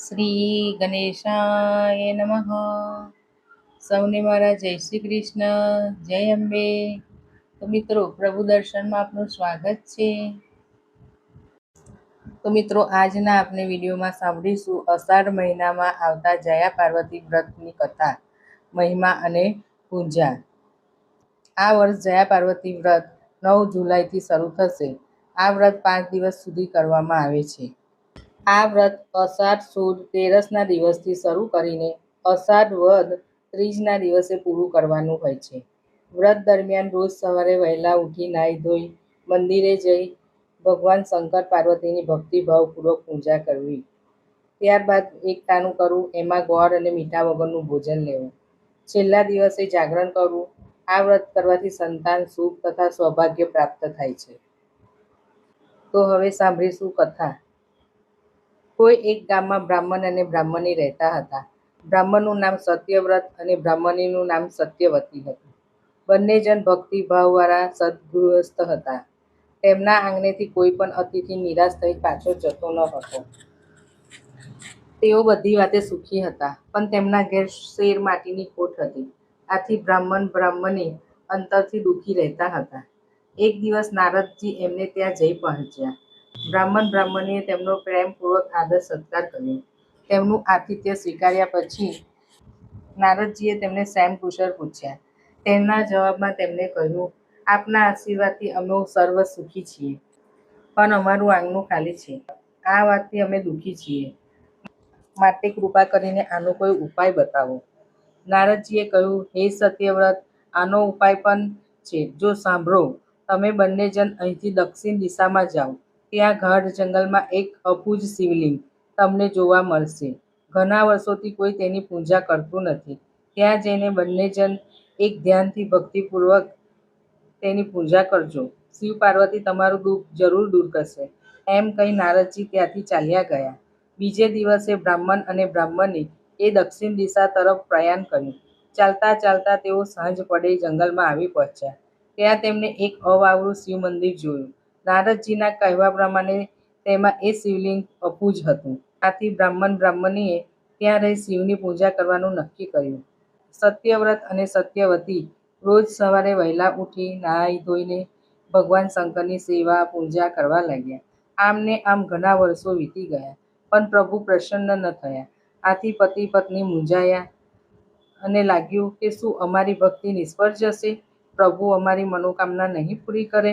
શ્રી ગણેશાય નમઃ. સૌને મારા જય શ્રી કૃષ્ણ, જય અંબે. તો મિત્રો, પ્રભુ દર્શનમાં આપનું સ્વાગત છે. તો મિત્રો, આજના આપણે વિડીયોમાં સાંભળીશું અષાઢ મહિનામાં આવતા જયા પાર્વતી વ્રતની કથા, મહિમા અને પૂજા. આ વર્ષ જયા પાર્વતી વ્રત નવ જુલાઈથી શરૂ થશે. આ વ્રત પાંચ દિવસ સુધી કરવામાં આવે છે. આ વ્રત અષાઢ સુદ તેરસના દિવસથી શરૂ કરીને અષાઢ વદ ત્રીજના દિવસે પૂરું કરવાનું હોય છે. વ્રત દરમિયાન રોજ સવારે વહેલા ઉઠી નાહી ધોઈ મંદિરે જઈ ભગવાન શંકર પાર્વતીની ભક્તિભાવપૂર્વક પૂજા કરવી. ત્યારબાદ એકતાનું કરવું, એમાં ગોળ અને મીઠા વગરનું ભોજન લેવું. છેલ્લા દિવસે જાગરણ કરવું, આ વ્રત કરવાથી સંતાન સુખ તથા સૌભાગ્ય પ્રાપ્ત થાય છે. તો હવે સાંભળીશું કથા. કોઈ એક ગામમાં બ્રાહ્મણ અને બ્રાહ્મણી રહેતા હતા. બ્રાહ્મણનું નામ સત્યવ્રત અને બ્રાહ્મણીનું નામ સત્યવતી હતું. બંને જણ ભક્તિભાવવાળા સદગૃહસ્થ હતા. તેમના આંગણેથી કોઈ પણ અતિથિ નિરાશ થઈ પાછો જતો ન હતો. તેઓ બધી વાતે સુખી હતા, પણ તેમના ઘેર શેર માટીની ખોટ હતી. આથી બ્રાહ્મણ બ્રાહ્મણી અંતરથી દુઃખી રહેતા હતા. એક દિવસ નારદજી એમને ત્યાં જઈ પહોંચ્યા. બ્રાહ્મણ બ્રાહ્મણીએ તેમનો પ્રેમપૂર્વક આદર સત્કાર કર્યો. તેમનું આતિથ્ય સ્વીકાર્યા પછી નારદજીએ તેમને સેમ કુશળ પૂછ્યા. તેમના જવાબમાં તેમણે કહ્યું, આપના આશીર્વાદથી અમે સર્વ સુખી છીએ, પણ અમારું આંગણું ખાલી છે. આ વાતથી અમે દુઃખી છીએ. માટે કૃપા કરીને આનો કોઈ ઉપાય બતાવો. નારદજીએ કહ્યું, હે સત્યવ્રત, આનો ઉપાય પણ છે. જો સાંભળો, તમે બંને જણ અહીંથી દક્ષિણ દિશામાં જાઓ. ત્યાં ગાઢ જંગલમાં એક અપૂજ શિવલિંગ તમને જોવા મળશે. ઘણા વર્ષોથી કોઈ તેની પૂજા કરતું નથી. ત્યાં જઈને બંને જણ એક ધ્યાનથી ભક્તિપૂર્વક તેની પૂજા કરજો. શિવ પાર્વતી તમારું દુઃખ જરૂર દૂર કરશે. એમ કહી નારદજી ત્યાંથી ચાલ્યા ગયા. બીજે દિવસે બ્રાહ્મણ અને બ્રાહ્મણી એ દક્ષિણ દિશા તરફ પ્રયાણ કર્યું. ચાલતા ચાલતા તેઓ સાંજ પડે જંગલમાં આવી પહોંચ્યા. ત્યાં તેમને એક અવાવરું શિવ મંદિર જોયું. નારદજીના કહેવા પ્રમાણે તેમાં એ શિવલિંગ અપૂજ હતું. આથી બ્રાહ્મણ બ્રાહ્મણીએ ત્યાં રહી શિવની પૂજા કરવાનું નક્કી કર્યું. સત્યવ્રત અને સત્યવતી રોજ સવારે વહેલા ઉઠી નાહી ધોઈને ભગવાન શંકરની સેવા પૂજા કરવા લાગ્યા. આમને આમ ઘણા વર્ષો વીતી ગયા, પણ પ્રભુ પ્રસન્ન ન થયા. આથી પતિ પત્ની મૂંઝાયા અને લાગ્યું કે શું અમારી ભક્તિ નિષ્ફળ જશે? પ્રભુ અમારી મનોકામના નહીં પૂરી કરે?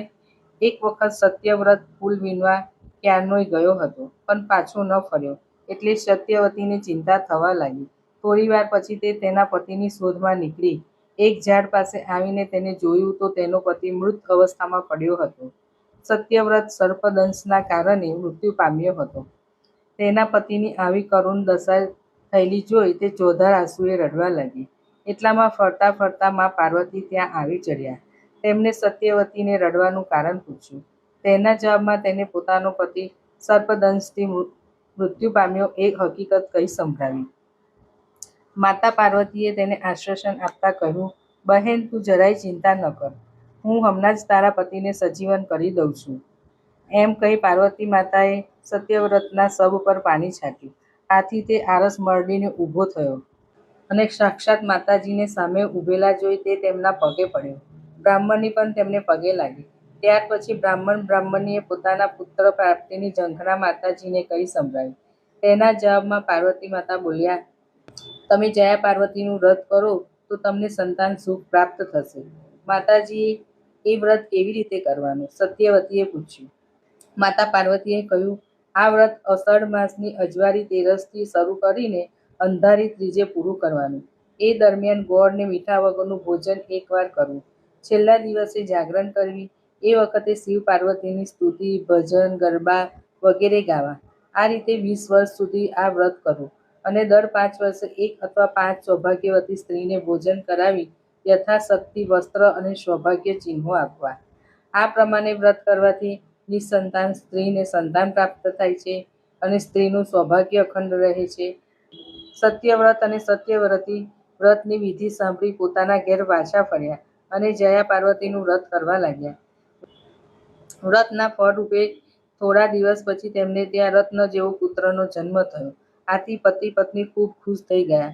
એક વખત સત્યવ્રત ફૂલ વીણવા ક્યારનોય ગયો હતો, પણ પાછો ન ફર્યો. એટલે સત્યવતીને ચિંતા થવા લાગી. થોડી વાર પછી તે તેના પતિની શોધમાં નીકળી. એક ઝાડ પાસે આવીને તેને જોયું તો તેનો પતિ મૃત અવસ્થામાં પડ્યો હતો. સત્યવ્રત સર્પદંશના કારણે મૃત્યુ પામ્યો હતો. તેના પતિની આવી કરુણ દશા થયેલી જોઈ તે ચોધાર આંસુએ રડવા લાગી. એટલામાં ફરતા ફરતા મા પાર્વતી ત્યાં આવી ચડ્યા. તેમને સત્યવતીને રડવાનું કારણ પૂછ્યું. તેના જવાબમાં તેને પોતાનો પતિ સર્પદંશથી મૃત્યુ પામ્યો એ હકીકત કહી સંભળાવી. માતા પાર્વતીએ તેને આશ્વાસન આપતા કહ્યું, બહેન, તું જરાય ચિંતા ન કર. હું હમણાં જ તારા પતિને સજીવન કરી દઉં છું. એમ કહી પાર્વતી માતાએ સત્યવ્રતના સબ પર પાણી છાંટ્યું. આથી તે આરસ મરડીને ઊભો થયો અને સાક્ષાત માતાજીને સામે ઊભેલા જોઈ તે તેમના પગે પડ્યો. બ્રાહ્મણની પણ તેમને પગે લાગી. ત્યાર પછી બ્રાહ્મણ બ્રાહ્મણીએ પોતાના પુત્ર પ્રાપ્તિની ઝંખના માતાજીને કહી સંભળાવી. તેના જવાબમાં પાર્વતી માતા બોલ્યા, તમે જયા પાર્વતીનું વ્રત કરો તો તમને સંતાન સુખ પ્રાપ્ત થશે. માતાજીએ એ વ્રત કેવી રીતે કરવાનું? સત્યવતીએ પૂછ્યું. માતા પાર્વતીએ કહ્યું, આ વ્રત અષાઢ માસની અજવારી તેરસથી શરૂ કરીને અંધારી ત્રીજે પૂરું કરવાનું. એ દરમિયાન ગોળ ને મીઠા વગરનું ભોજન એકવાર કરવું છેલ્લા દિવસે જાગરણ કરવી, એ વખતે શિવ પાર્વતીની સ્તુતિ, ભજન, ગરબા વગેરે ગાવા. આ રીતે વીસ વર્ષ સુધી આ વ્રત કરવું અને દર પાંચ વર્ષે એક અથવા પાંચ સૌભાગ્યવતી સ્ત્રીને ભોજન કરાવી યથાશક્તિ, વસ્ત્ર અને સૌભાગ્ય ચિહ્નો આપવા. આ પ્રમાણે વ્રત કરવાથી નિસંતાન સ્ત્રીને સંતાન પ્રાપ્ત થાય છે અને સ્ત્રીનું સૌભાગ્ય અખંડ રહે છે. સત્યવ્રત અને સત્યવ્રતી વ્રતની વિધિ સાંભળી પોતાના ઘેર પાછા ફર્યા. અને જયા પાર્વતીનું વ્રત કરવા લાગ્યા. વ્રતના ફળરૂપે થોડા દિવસ પછી તેમને ત્યાં રત્ન જેવો પુત્રનો જન્મ થયો. આથી પતિ પત્ની ખૂબ ખુશ થઈ ગયા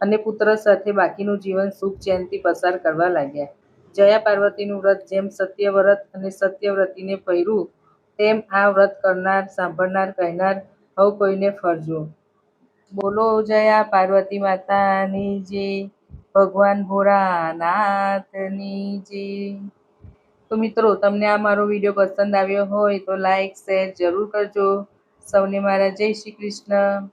અને પુત્ર સાથે બાકીનું જીવન સુખ ચેનથી પસાર કરવા લાગ્યા. જયા પાર્વતીનું વ્રત જેમ સત્યવ્રત અને સત્યવ્રતીને પહેર્યું તેમ આ વ્રત કરનાર, સાંભળનાર, કહેનાર હવ કોઈને ફરજો. બોલો જયા પાર્વતી માતાની જય, ભગવાન ભોળાનાથની જે તો મિત્રો, તમને આ મારો વીડિયો પસંદ આવ્યો હોય તો લાઈક, શેર જરૂર કરજો. સૌને મારા જય શ્રી કૃષ્ણ.